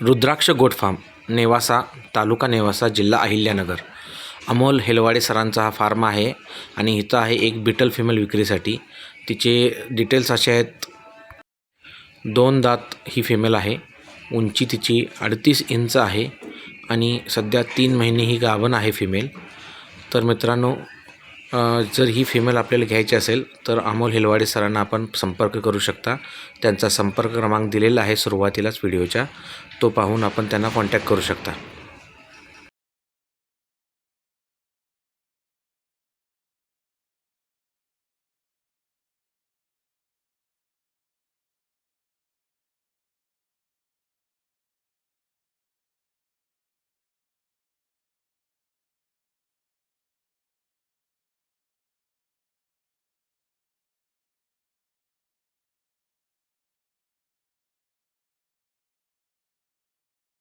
रुद्राक्ष goat farm Nevasa तालुका नेवासा जिल्हा अहिल्यानगर. अमोल हेलवाडे सरांचा हा फार्म आहे आणि इथं आहे एक बिटल फिमेल विक्रीसाठी. तिचे डिटेल्स असे आहेत. दोन दात ही फिमेल आहे. उंची तिची अडतीस इंच आहे आणि सध्या तीन महिने ही गाभण आहे फिमेल तर मित्रांनो जर ही फिमेल आपल्याला घ्यायची असेल तर अमोल हिलवाडे सरांना आपण संपर्क करू शकता. त्यांचा संपर्क क्रमांक दिलेला आहे सुरुवातीलाच व्हिडिओच्या. तो पाहून आपण त्यांना कॉन्टॅक्ट करू शकता.